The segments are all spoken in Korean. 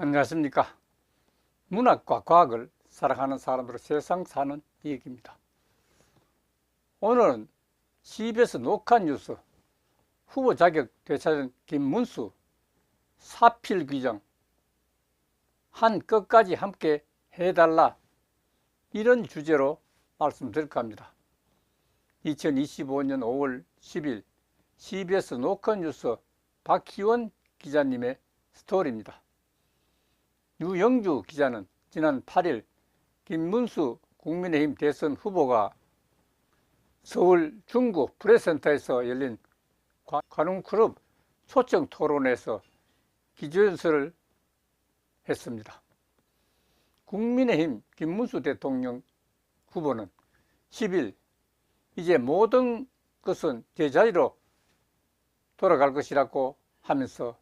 안녕하십니까. 문학과 과학을 사랑하는 사람으로 세상 사는 얘기입니다. 오늘은 CBS 녹화 뉴스 후보 자격 되찾은 김문수 사필 규정 한 끝까지 함께 해달라 이런 주제로 말씀드릴까 합니다. 2025년 5월 10일 CBS 녹화 뉴스 박희원 기자님의 스토리입니다. 유영주 기자는 지난 8일 김문수 국민의힘 대선 후보가 서울 중구 프레센터에서 열린 관- 관훈클럽 초청 토론에서 기조연설을 했습니다. 국민의힘 김문수 대통령 후보는 10일 이제 모든 것은 제자리로 돌아갈 것이라고 하면서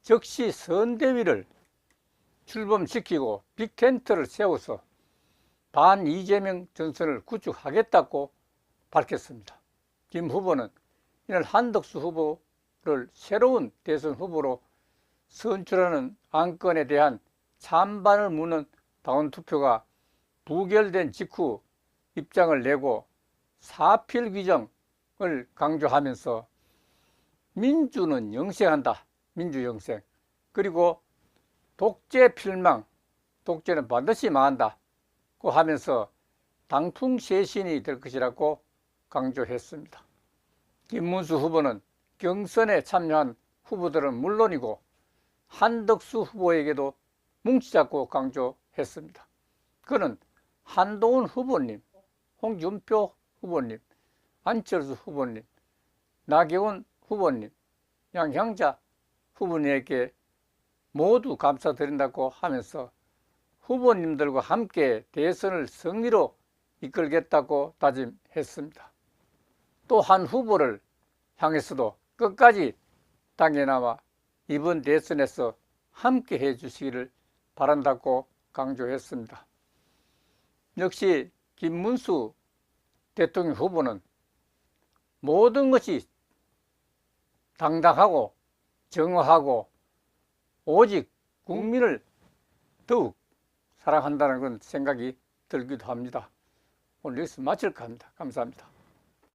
즉시 선대위를 출범시키고 빅텐트를 세워서 반 이재명 전선을 구축하겠다고 밝혔습니다. 김 후보는 이날 한덕수 후보를 새로운 대선 후보로 선출하는 안건에 대한 찬반을 묻는 당원 투표가 부결된 직후 입장을 내고 사필 규정을 강조하면서 민주는 영생한다. 민주 영생. 그리고 독재 필망, 독재는 반드시 망한다 고 하면서 당풍 쇄신이 될 것이라고 강조했습니다. 김문수 후보는 경선에 참여한 후보들은 물론이고 한덕수 후보에게도 뭉치자고 강조했습니다. 그는 한동훈 후보님, 홍준표 후보님, 안철수 후보님, 나경원 후보님, 양향자 후보님에게 모두 감사드린다고 하면서 후보님들과 함께 대선을 승리로 이끌겠다고 다짐했습니다. 또 한 후보를 향해서도 끝까지 당에나마 이번 대선에서 함께 해 주시기를 바란다고 강조했습니다. 역시 김문수 대통령 후보는 모든 것이 당당하고 정화하고 오직 국민을 더욱 사랑한다는 그런 생각이 들기도 합니다. 오늘 여기서 마칠까 합니다. 감사합니다.